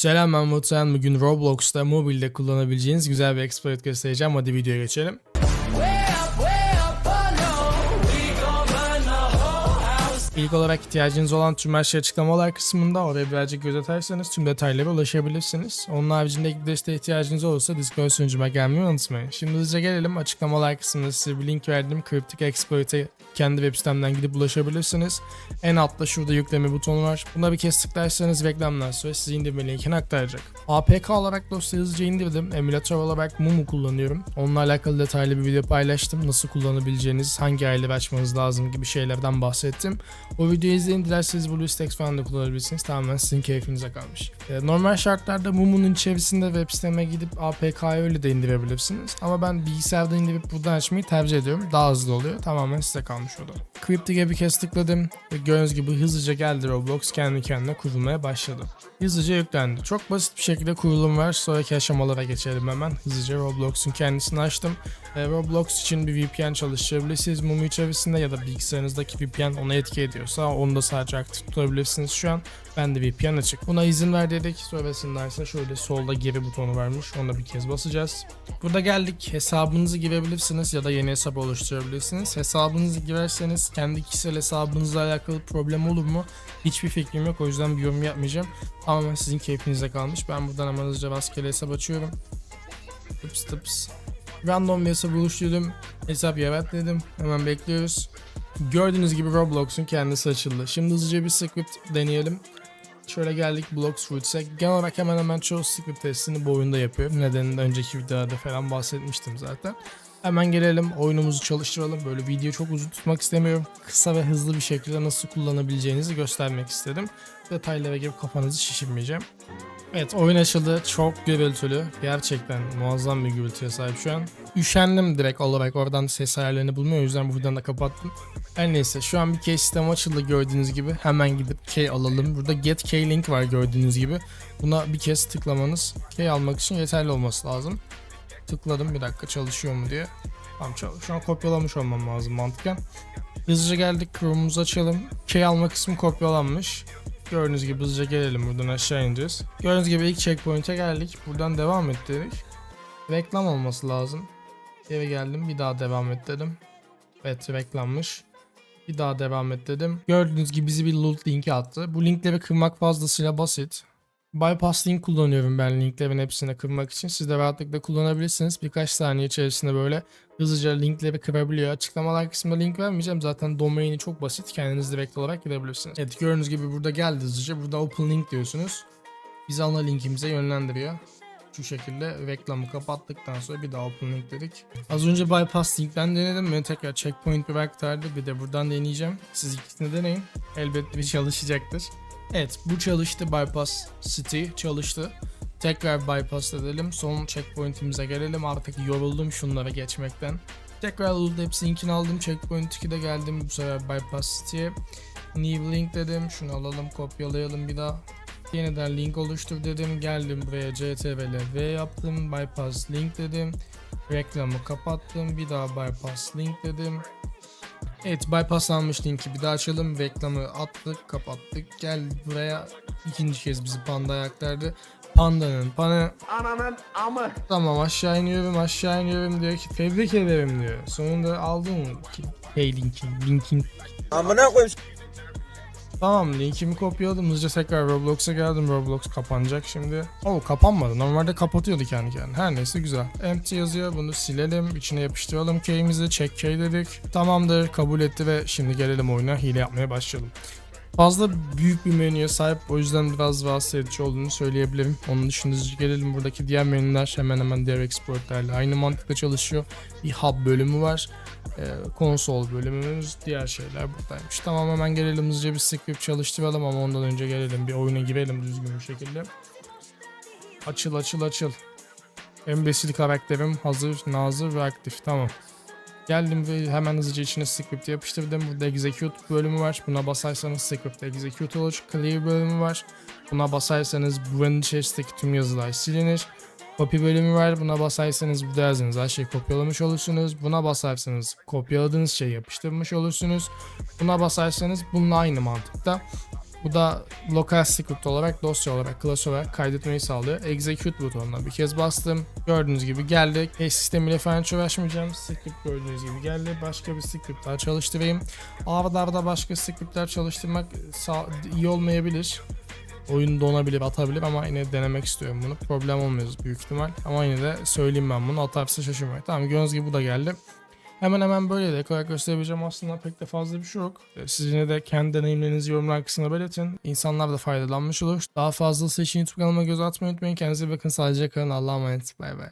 Selam ben Muhtemelen bugün Roblox'ta mobilde kullanabileceğiniz güzel bir exploit göstereceğim. Hadi videoya geçelim. İlk olarak ihtiyacınız olan tüm her şey açıklamalar kısmında oraya birazcık göz atarsanız tüm detaylara ulaşabilirsiniz. Onun haricinde ilk desteğe ihtiyacınız olursa Discord sunucuma gelmeyi unutmayın. Şimdi hızlıca gelelim açıklamalar kısmında size bir link verdim. Cryptic Exploit'e kendi web sitemden gidip ulaşabilirsiniz. En altta şurada yükleme butonu var. Buna bir kez tıklarsanız reklamdan sonra size indirme linkini aktaracak. APK olarak dosyayı hızlıca indirdim. Emülatör olarak Mumu kullanıyorum. Onunla alakalı detaylı bir video paylaştım. Nasıl kullanabileceğiniz, hangi ayları açmanız lazım gibi şeylerden bahsettim. O videoyu izleyin. Dilerseniz BlueStacks falan da kullanabilirsiniz. Tamamen sizin keyfinize kalmış. Ee, normal şartlarda Mumu'nun içerisinde web siteme gidip APK'yı öyle de indirebilirsiniz. Ama ben bilgisayarda indirip buradan açmayı tercih ediyorum. Daha hızlı oluyor. Tamamen size kalmış o da. Cryptic'e bir kez tıkladım ve gördüğünüz gibi hızlıca geldi Roblox kendi kendine kurulmaya başladı. Hızlıca yüklendi. Çok basit bir şekilde kurulum var. Sonraki aşamalara geçelim hemen. Hızlıca Roblox'un kendisini açtım. Ee, Roblox için bir VPN çalıştırabilirsiniz Mumu içerisinde ya da bilgisayarınızdaki VPN ona etki ediyorsa onu da sadece aktif tutabilirsiniz şu an. Ben de VPN açık. Buna izin ver dedik. İse şöyle solda geri butonu varmış. Ona bir kez basacağız. Burada geldik. Hesabınızı girebilirsiniz ya da yeni hesap oluşturabilirsiniz. Hesabınızı girerseniz kendi kişisel hesabınızla alakalı problem olur mu? Hiçbir fikrim yok. O yüzden bir yorum yapmayacağım. Tamamen sizin keyfinize kalmış. Ben buradan hemen hızlıca rastgele hesap açıyorum. Tıps tıps. Random bir hesap oluşturdum. Hesap evet dedim. Hemen bekliyoruz. Gördüğünüz gibi Roblox'un kendisi açıldı. Şimdi hızlıca bir script deneyelim. Şöyle geldik Blocks. Genel olarak hemen hemen çoğu script testini bu oyunda yapıyorum. Nedenini önceki videoda falan bahsetmiştim zaten. Hemen gelelim oyunumuzu çalıştıralım. Böyle video çok uzun tutmak istemiyorum. Kısa ve hızlı bir şekilde nasıl kullanabileceğinizi göstermek istedim. Detaylara girip kafanızı şişirmeyeceğim. Evet oyun açıldı. Çok gürültülü. Gerçekten muazzam bir gürültüye sahip şu an. Üşendim direkt olarak oradan ses ayarlarını bulmuyor. O yüzden bu videodan da kapattım. Her neyse şu an bir key sistemi açıldı gördüğünüz gibi. Hemen gidip key alalım. Burada get key link var gördüğünüz gibi. Buna bir kez tıklamanız key almak için yeterli olması lazım. Tıkladım bir dakika çalışıyor mu diye. Tamam çalış. Şu an kopyalamış olmam lazım mantıken. Hızlıca geldik Chrome'umuzu açalım. Key alma kısmı kopyalanmış. Gördüğünüz gibi hızlıca gelelim buradan aşağı ineceğiz. Gördüğünüz gibi ilk checkpoint'e geldik. Buradan devam et dedik. Reklam olması lazım. Eve geldim bir daha devam et dedim. Evet reklammış. Bir daha devam et dedim. Gördüğünüz gibi bizi bir loot linki attı. Bu linkleri kırmak fazlasıyla basit. Bypass link kullanıyorum ben linklerin hepsini kırmak için. Siz de rahatlıkla kullanabilirsiniz. Birkaç saniye içerisinde böyle hızlıca linkleri kırabiliyor. Açıklamalar kısmında link vermeyeceğim. Zaten domaini çok basit. Kendiniz direkt olarak girebilirsiniz. Evet gördüğünüz gibi burada geldi hızlıca. Burada open link diyorsunuz. Bizi ana linkimize yönlendiriyor. Şu şekilde reklamı kapattıktan sonra bir daha open link dedik. Az önce bypass linkten denedim. Ben tekrar checkpoint bir aktardı. Bir de buradan deneyeceğim. Siz ikisini deneyin. Elbette bir çalışacaktır. Evet bu çalıştı bypass city çalıştı. Tekrar bypass edelim. Son checkpoint'imize gelelim. Artık yoruldum şunlara geçmekten. Tekrar loot hepsininkini aldım. Checkpoint 2'de geldim. Bu sefer bypass city'ye. New link dedim. Şunu alalım kopyalayalım bir daha. Yeniden link oluştur dedim. Geldim buraya ctrl v yaptım. Bypass link dedim. Reklamı kapattım. Bir daha bypass link dedim. Evet bypasslanmış linki bir daha açalım. Reklamı attık kapattık. Gel buraya ikinci kez bizi pandaya aktardı. Pandanın panı Ananın amı. tamam aşağı iniyorum aşağı iniyorum diyor ki tebrik ederim diyor. Sonunda aldın mı ki? Hey linki linkin Amına koyayım. Tamam linkimi kopyaladım hızlıca tekrar Roblox'a geldim Roblox kapanacak şimdi. O kapanmadı normalde kapatıyordu kendi kendine. Her neyse güzel. Empty yazıyor bunu silelim içine yapıştıralım key'imizi check key dedik. Tamamdır kabul etti ve şimdi gelelim oyuna hile yapmaya başlayalım. Fazla büyük bir menüye sahip o yüzden biraz rahatsız edici olduğunu söyleyebilirim. Onun dışında gelelim buradaki diğer menüler hemen hemen diğer exportlarla aynı mantıkla çalışıyor. Bir hub bölümü var. Ee, konsol bölümümüz diğer şeyler buradaymış. Tamam hemen gelelim hızlıca bir script çalıştıralım ama ondan önce gelelim bir oyuna girelim düzgün bir şekilde. Açıl açıl açıl. Embesil karakterim hazır, nazır ve aktif. Tamam. Geldim ve hemen hızlıca içine script yapıştırdım. Burada execute bölümü var. Buna basarsanız script execute olur. Clear bölümü var. Buna basarsanız buranın içerisindeki tüm yazılar silinir. Copy bölümü var. Buna basarsanız burada yazdığınız her şeyi kopyalamış olursunuz. Buna basarsanız kopyaladığınız şeyi yapıştırmış olursunuz. Buna basarsanız bununla aynı mantıkta Bu da lokal script olarak dosya olarak class olarak kaydetmeyi sağlıyor. Execute butonuna bir kez bastım. Gördüğünüz gibi geldi. Case sistemiyle falan hiç uğraşmayacağım. Script gördüğünüz gibi geldi. Başka bir script daha çalıştırayım. Arda arda başka scriptler çalıştırmak iyi olmayabilir. Oyun donabilir, atabilir ama yine denemek istiyorum bunu. Problem olmuyor büyük ihtimal. Ama yine de söyleyeyim ben bunu. Atarsa şaşırmayın. Tamam gördüğünüz gibi bu da geldi. Hemen hemen böyle de olarak gösterebileceğim aslında pek de fazla bir şey yok. Ee, Siz yine de kendi deneyimlerinizi yorumlar kısmına belirtin. İnsanlar da faydalanmış olur. Daha fazlası için YouTube kanalıma göz atmayı unutmayın. Kendinize bakın. Sadece kalın. Allah'a emanet. Bay bay.